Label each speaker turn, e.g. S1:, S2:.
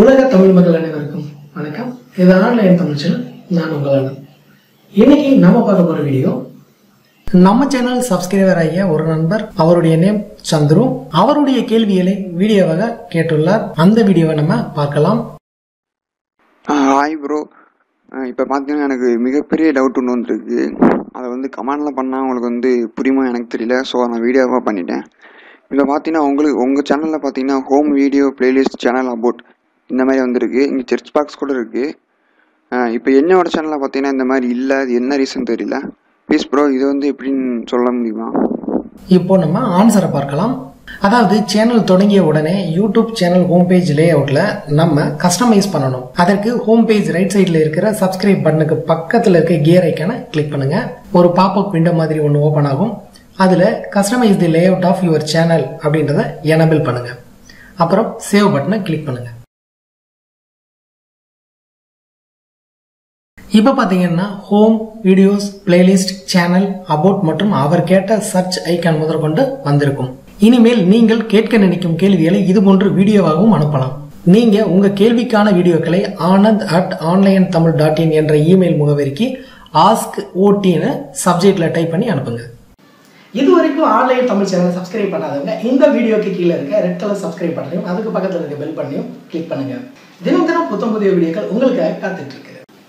S1: உலக தமிழ் மக்கள் அனைவருக்கும் வணக்கம். இது ஆன்லைன் தமிழ் சேனல் நான் உங்கள் அண்ணன். இன்னைக்கு நம்ம பார்க்க போற வீடியோ நம்ம சேனல் சப்ஸ்கிரைபர் ஆகிய ஒரு நண்பர் அவருடைய நேம் சந்துரு. அவருடைய கேள்விகளை வீடியோவாக கேட்டுள்ளார். அந்த வீடியோவை நம்ம பார்க்கலாம்.
S2: ஹாய் ப்ரோ இப்போ பார்த்தீங்கன்னா எனக்கு மிகப்பெரிய டவுட் ஒன்று வந்திருக்கு. அதை வந்து கமெண்டில் பண்ணால் உங்களுக்கு வந்து புரியுமா எனக்கு தெரியல. ஸோ நான் வீடியோவாக பண்ணிட்டேன். இப்போ பார்த்தீங்கன்னா உங்களுக்கு உங்கள் சேனலில் பார்த்தீங்கன்னா home video playlist channel about இந்த மாதிரி வந்திருக்கு. இங்கே சர்ச் பாக்ஸ் கூட இருக்குது இப்போ என்னோட சேனலில் பார்த்தீங்கன்னா இந்த மாதிரி இல்லை. அது என்ன ரீசன் தெரியல. ப்ளீஸ் ப்ரோ இது வந்து எப்படின்னு சொல்ல முடியுமா?
S1: இப்போ நம்ம ஆன்சரை பார்க்கலாம். அதாவது சேனல் தொடங்கிய உடனே யூடியூப் சேனல் ஹோம் பேஜ் லே அவுட்ல நம்ம கஸ்டமைஸ் பண்ணணும். அதற்கு ஹோம் பேஜ் ரைட் சைட்ல இருக்கிற சப்ஸ்கிரைப் பட்டனுக்கு பக்கத்தில் இருக்க கியர் ஐக்கான கிளிக் பண்ணுங்க. ஒரு பாப்அப் விண்டோ மாதிரி ஒன்று ஓப்பன் ஆகும். அதுல customise the layout of your channel அப்படின்றத எனபிள் பண்ணுங்க. அப்புறம் சேவ் பட்டனை கிளிக் பண்ணுங்க. இப்போ பார்த்தீங்கன்னா home videos playlist channel about மற்றும் அவர் கேட்ட சர்ச் ஐக்கான் முதற்கொண்டு வந்திருக்கும். இனிமேல் நீங்கள் கேட்க நினைக்கும் கேள்விகளை இது போன்று வீடியோவாகவும் அனுப்பலாம். நீங்க உங்க கேள்விக்கான வீடியோக்களை Anand at online Tamil dot in என்ற இமெயில் முகவரிக்கு ஆஸ்க் ஓடின்னு சப்ஜெக்ட்ல டைப் பண்ணி அனுப்புங்க. இது வரைக்கும் ஆன்லைன் தமிழ் சேனலை சப்ஸ்கிரைப் பண்ணாதவங்க இந்த வீடியோக்கு கீழே இருக்க ரெட் கலர் சப்ஸ்கிரைப் பட்டனையும் அதுக்கு பக்கத்தில் இருக்க பெல் பண்ணியும் கிளிக் பண்ணுங்க. தினம் தினம் புத்தம் புதிய வீடியோக்கள் உங்களுக்காக காத்துட்டு இருக்கு.